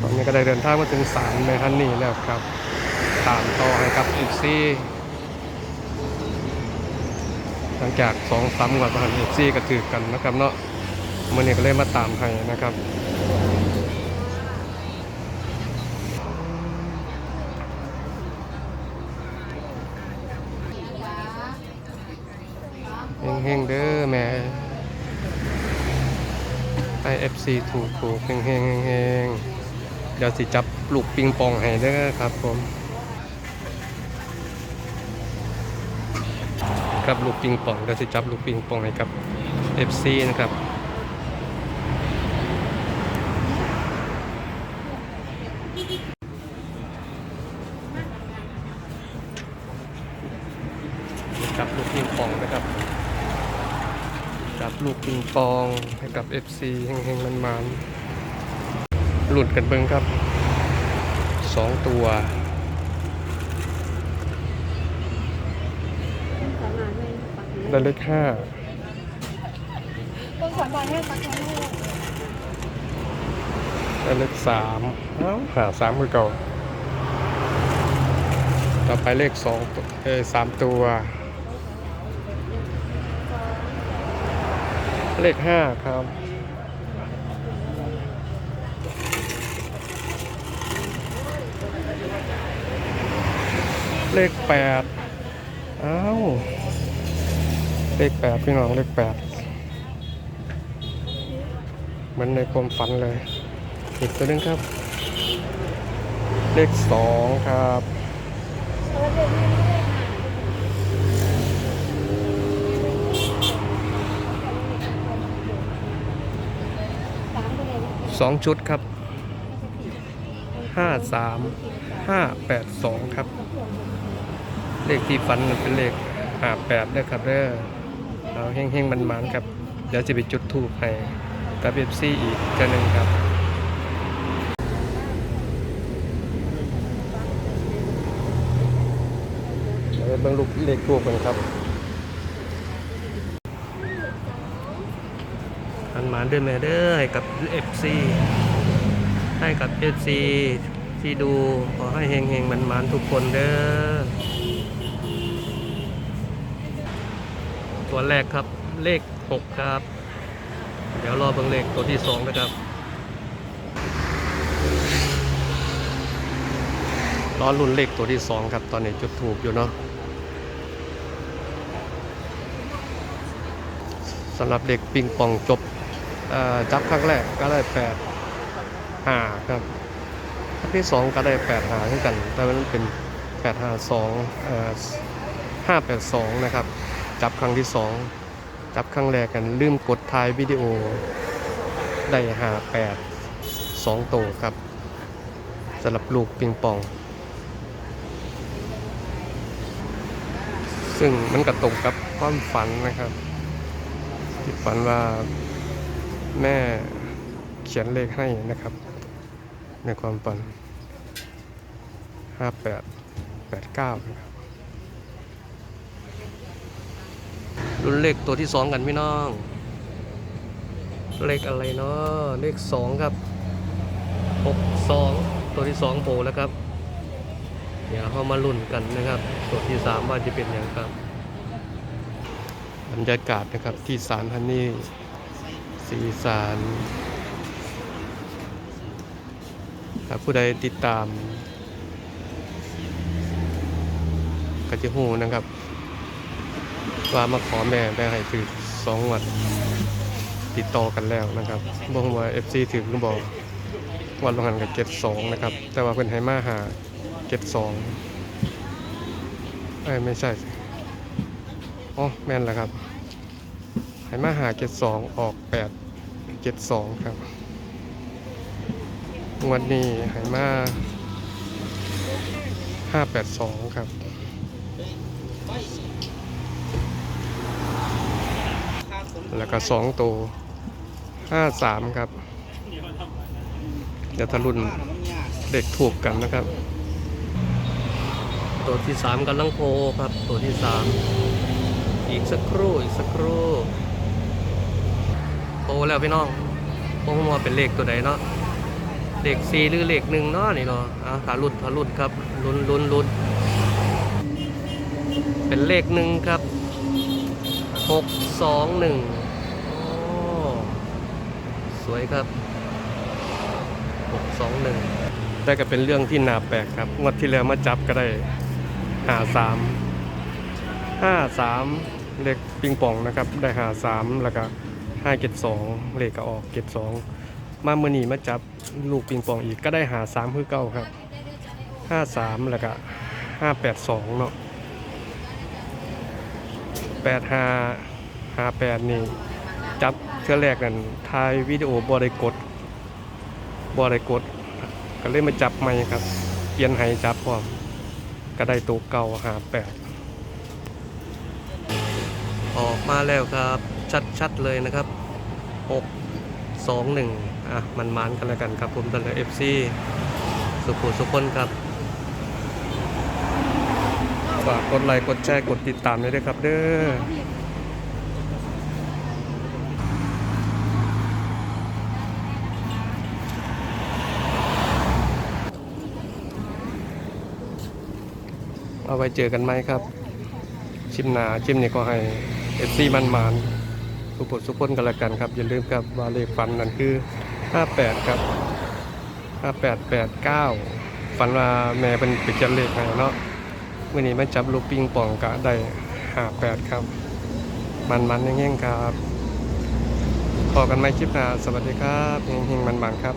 ตอนนี้ก็ได้เดินทางมาถึงศาลในฮันนี่แล้วครับ ตามต่อให้กับอีกซี่หลังจากสองสามวันผ่านอีกซี่ก็ถือกันนะครับเนาะมื่อนี้ก็เลยมาตามให้นะครับเฮงๆเด้อแม่ไอเอฟซีถูกถูกเฮงเฮงๆเฮงๆ เดี๋ยวสิจับลูกปิงปองให้ด้อครับผมครับลูกปิงปองเดี๋ยวสิจับลูกปิงปองให้กับ FC นะครับจับลูกปิงปองนะครับ จับลูกปิงปองให้กับ FC เฮงๆมันๆ หลุดกันเบิ้งครับสองตัวได้เลขห้าต้องขอบอกให้ปักให้ได้เลขสามเอ้าหาสามคือเก่า ต่อไปเลขสองตัวเออสามตัว เลขห้าครับ เลขแปดอ้าวเลขแปดพี่น้องเลขแปดเหมือนในความฝันเลย อีกตัวหนึงครับ เลขสองครับสามตัวเลยสองชุดครับห้าสามห้าแปดสองครับ เลขที่ฝันมันเป็นเลขห้าแปดนะครับเด้อเอาเฮงๆมันๆครับ เดี๋ยวจะไปจุดทูปให้กับเอฟซีอีกเจะหนึ่งครับเดี๋ยวไปเบิ่งลูกเลขทูปกันครับอันหมานด้วยแม่เด้อให้กับ FC ให้กับ FC ที่ดูขอให้เฮงเฮงมันมันๆทุกคนเด้อ ตัวแรกครับเลข 6 ครับ เดี๋ยวรอเบิ่งเลขตัวที่ 2 นะครับ รอรุ่นเลขตัวที่ 2 ครับ ตอนนี้จุดถูกอยู่เนาะสำหรับเด็กปิงปองจบจับครั้งแรกก็ได้แปดหาครับครั้งที่สองก็ได้แปดหาเช่นกัน แต่มันเป็นแปดหาสองห้าแปดสองนะครับ จับครั้งที่สองจับครั้งแรกกันลืมกดท้ายวิดีโอ ได้หาแปดสองโตวครับสำหรับลูกปิงปอง ซึ่งมันกระตรงกับความฝันนะครับ ที่ฝันว่าแม่เขียนเลขให้นะครับ ในความฝันห้าแปดแปดเก้านะครับ รุ่นเลขตัวที่สองกันพี่น้อง เลขอะไรเนาะเลขสองครับหกสองตัวที่สองโผล่แล้วครับเดี๋ยวเขามาลุ้นกันนะครับ ตัวที่สามว่าจะเป็นอย่างครับบรรยากาศนะครับที่ศาลฮันนี่สีสารถ้าผู้ใดติดตามกจะหูนะครับ ว่ามาขอแม่ได้ให้ถือสองวันติดต่อกันแล้วนะครับบอว่าเอฟซีถึงก็บอกวันลงหันกับเก็ตสองนะครับ แต่ว่าเพิ่นให้มาหาเก็ตสองเอ้ไม่ใช่อ๋อแม่นแล้วครับให้มาหาเจ็ดสองออกแปดเจ็ดสองครับวันนี้ให้มาห้าแปดสองครับ แล้วก็สองตัวห้าสามครับ เดี๋ยวทะลุนเด็กถูกกันนะครับ ตัวที่สามกำลังโพครับ ตัวที่สามอีกสักครู่อีกสักครู่โตแล้วพี่น้องพงว่าเป็นเลขตัวใดเนาะเลขสี่หรือเลขหนึ่งเนาะนี่เนาะอ่าขารุ่นขารุ่นครับลุนลุนลุนเป็นเลขหนึ่งครับหกสองหนึ่ง สวยครับหกสองหนึ่งแต่ก็เป็นเรื่องที่น่าแปลกครับงวดที่แล้วมาจับก็ได้หาสามห้าสามเลขปิงปองนะครับ ได้หาสามแล้วก็ห้าเจ็ดสองเลขก็ออกเจ็ดสองมาเมื่อนี้มาจับลูกปิงปองอีกก็ได้หาสามคือเก้าครับห้าสามแล้วก็ห้าแปดสองเนาะแปดหาหาแปดนี่จับ ทื่อแรกนั่นถ่ายวิดีโอบอได้กดบอได้กด ก็เลยมาจับใหม่ครับ เปลี่ยนให้จับพร้อมก็ได้ตัวเก่าหาแปดออกมาแล้วครับ ชัดๆเลยนะครับหกสองหนึ่งอะ มันมันกันแล้วกันครับผมตันเลยเอฟซีสุขุสุขคนครับฝากกดไลค์กดแชร์กดติดตามด้วยครับเด้อ เอาไว้เจอกันไหมครับ ชิมหนาชิมนี่ก็ให้เอฟซีมันมันสุขสุขคนกันล้วกันครับ อย่าลืมครับว่าเลขฟันนั่นคือ 58 ครับ 5889 ฝันว่าแม่เป็นปเขียนเลขให้เนาะมื่อนี้มาจับลูกปิงปองกะได้58 ครับ มันมันๆแห้งครับพอกันไหมคลิปหน้าสวัสดีครับเฮงๆมันๆครับ